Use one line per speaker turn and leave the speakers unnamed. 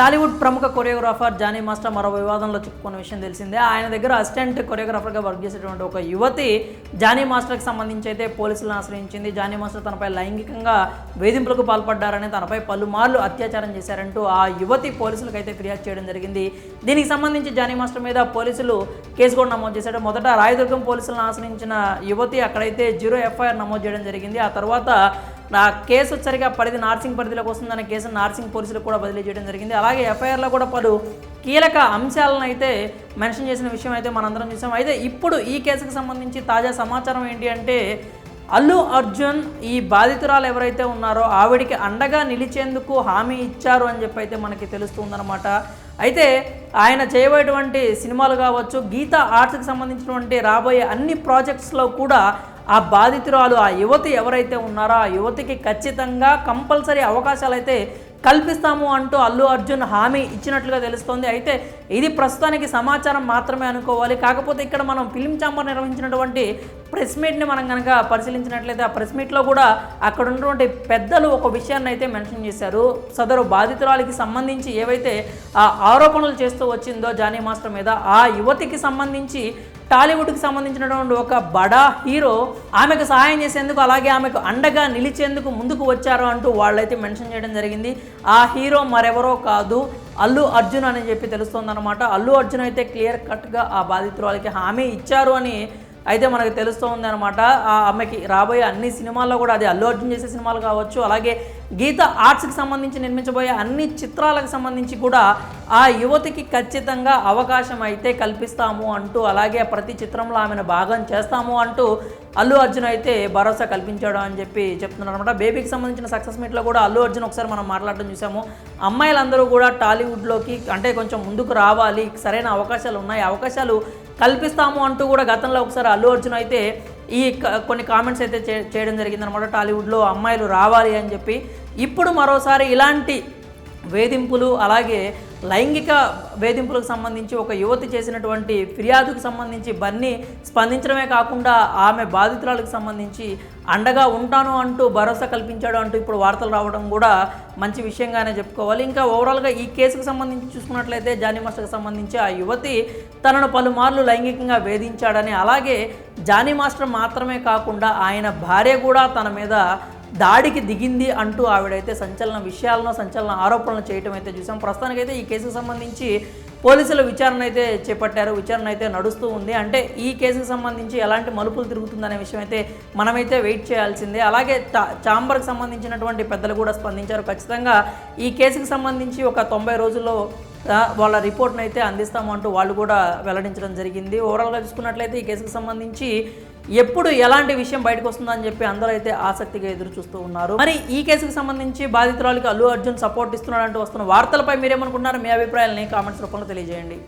టాలీవుడ్ ప్రముఖ choreographer Johnny master మరో వివాదంలో చిక్కుకున్న విషయం తెలిసిందే. ఆయన దగ్గర అసిస్టెంట్ కొరియోగ్రాఫర్గా వర్క్ చేసేటువంటి ఒక యువతి జానీ మాస్టర్కి సంబంధించి అయితే పోలీసులను ఆశ్రయించింది. జానీ మాస్టర్ తనపై లైంగికంగా వేధింపులకు పాల్పడ్డారని తనపై పలుమార్లు అత్యాచారం చేశారంటూ ఆ యువతి పోలీసులకు అయితే ఫిర్యాదు చేయడం జరిగింది. దీనికి సంబంధించి జానీ మాస్టర్ మీద పోలీసులు కేసు కూడా నమోదు చేశారు. మొదట రాయదుర్గం పోలీసులను ఆశ్రయించిన యువతి అక్కడైతే జీరో ఎఫ్ఐఆర్ నమోదు చేయడం జరిగింది. ఆ తర్వాత నా కేసు వచ్చరిగా పరిధి నార్సింగ్ పరిధిలోకి వస్తుందనే కేసు నార్సింగ్ పోలీసులకు కూడా బదిలీ చేయడం జరిగింది. అలాగే ఎఫ్ఐఆర్లో కూడా పలు కీలక అంశాలను అయితే మెన్షన్ చేసిన విషయం అయితే మనందరం చూసాం. అయితే ఇప్పుడు ఈ కేసుకు సంబంధించి తాజా సమాచారం ఏంటి అంటే అల్లు అర్జున్ ఈ బాధితురాలు ఎవరైతే ఉన్నారో ఆవిడికి అండగా నిలిచేందుకు హామీ ఇచ్చారు అని చెప్పి అయితే మనకి తెలుస్తుందన్నమాట. అయితే ఆయన చేయబోయేటువంటి సినిమాలు కావచ్చు గీత ఆర్ట్స్కి సంబంధించినటువంటి రాబోయే అన్ని ప్రాజెక్ట్స్లో కూడా ఆ బాధితురాలు ఆ యువతి ఎవరైతే ఉన్నారో ఆ యువతికి ఖచ్చితంగా కంపల్సరీ అవకాశాలు అయితే కల్పిస్తాము అంటూ అల్లు అర్జున్ హామీ ఇచ్చినట్లుగా తెలుస్తోంది. అయితే ఇది ప్రస్తుతానికి సమాచారం మాత్రమే అనుకోవాలి. కాకపోతే ఇక్కడ మనం ఫిలిం ఛాంబర్ నిర్వహించినటువంటి ప్రెస్ మీట్ని మనం కనుక పరిశీలించినట్లయితే ఆ ప్రెస్ మీట్లో కూడా అక్కడ ఉన్నటువంటి పెద్దలు ఒక విషయాన్ని అయితే మెన్షన్ చేశారు. సదరు బాధితురాలికి సంబంధించి ఏవైతే ఆ ఆరోపణలు చేస్తూ వచ్చిందో జానీ మాస్టర్ మీద ఆ యువతికి సంబంధించి టాలీవుడ్కి సంబంధించినటువంటి ఒక బడా హీరో ఆమెకు సహాయం చేసేందుకు అలాగే ఆమెకు అండగా నిలిచేందుకు ముందుకు వచ్చారు అంటూ వాళ్ళైతే మెన్షన్ చేయడం జరిగింది. ఆ హీరో మరెవరో కాదు అల్లు అర్జున్ అని చెప్పి తెలుస్తోందనమాట అల్లు అర్జున్ అయితే క్లియర్ కట్గా ఆ బాధితురాలకి హామీ ఇచ్చారు అని అయితే మనకు తెలుస్తూ ఉంది ఆమెకి రాబోయే అన్ని సినిమాల్లో కూడా అది అల్లు అర్జున్ చేసే సినిమాలు కావచ్చు అలాగే గీత ఆర్ట్స్కి సంబంధించి నిర్మించబోయే అన్ని చిత్రాలకు సంబంధించి కూడా ఆ యువతికి ఖచ్చితంగా అవకాశం అయితే కల్పిస్తాము అంటూ అలాగే ప్రతి చిత్రంలో ఆమెను భాగం చేస్తాము అంటూ అల్లు అర్జున్ అయితే భరోసా కల్పించాడు అని చెప్పి చెప్తున్నారు అనమాట బేబీకి సంబంధించిన సక్సెస్ మీట్లో కూడా అల్లు అర్జున్ ఒకసారి మనం మాట్లాడడం చూసాము. అమ్మాయిలందరూ కూడా టాలీవుడ్లోకి అంటే కొంచెం ముందుకు రావాలి సరైన అవకాశాలు ఉన్నాయి అవకాశాలు కల్పిస్తాము అంటూ కూడా గతంలో ఒకసారి అల్లు అర్జున్ అయితే ఈ క- కొన్ని కామెంట్స్ అయితే చేయడం జరిగిందనమాట టాలీవుడ్లో అమ్మాయిలు రావాలి అని చెప్పి. ఇప్పుడు మరోసారి ఇలాంటి వేధింపులు అలాగే లైంగిక వేధింపులకు సంబంధించి ఒక యువతి చేసినటువంటి ఫిర్యాదుకు సంబంధించి బన్నీ స్పందించడమే కాకుండా ఆమె బాధితురాలకు సంబంధించి అండగా ఉంటాను అంటూ భరోసా కల్పించాడు అంటూ ఇప్పుడు వార్తలు రావడం కూడా మంచి విషయంగానే చెప్పుకోవాలి. ఇంకా ఓవరాల్గా ఈ కేసుకు సంబంధించి చూసుకున్నట్లయితే జానీ మాస్టర్కి సంబంధించి ఆ యువతి తనను పలుమార్లు లైంగికంగా వేధించాడని అలాగే జానీ మాస్టర్ మాత్రమే కాకుండా ఆయన భార్య కూడా తన మీద దాడికి దిగింది అంటూ ఆవిడైతే సంచలన విషయాలను సంచలన ఆరోపణలు చేయటం అయితే చూసాం. ప్రస్తుతానికైతే ఈ కేసుకు సంబంధించి పోలీసుల విచారణ అయితే చేపట్టారు విచారణ అయితే నడుస్తూ ఉంది. అంటే ఈ కేసుకు సంబంధించి ఎలాంటి మలుపులు తిరుగుతుందనే విషయం అయితే మనమైతే వెయిట్ చేయాల్సిందే. అలాగే చా చాంబర్కి సంబంధించినటువంటి పెద్దలు కూడా స్పందించారు. ఖచ్చితంగా ఈ కేసుకు సంబంధించి ఒక తొంభై రోజుల్లో వాళ్ళ రిపోర్ట్ను అయితే అందిస్తాము అంటూ వాళ్ళు కూడా వెల్లడించడం జరిగింది. ఓవరాల్గా చూసుకున్నట్లయితే ఈ కేసుకు సంబంధించి ఎప్పుడు ఎలాంటి విషయం బయటకు వస్తుందని చెప్పి అందరూ అయితే ఆసక్తిగా ఎదురు చూస్తూ ఉన్నారు. మరి ఈ కేసుకు సంబంధించి బాధితురాలికి అల్లు అర్జున్ సపోర్ట్ ఇస్తున్నాడంటూ వస్తున్న వార్తలపై మీరేమనుకుంటున్నారు? మీ అభిప్రాయాలని కామెంట్స్ రూపంలో తెలియజేయండి.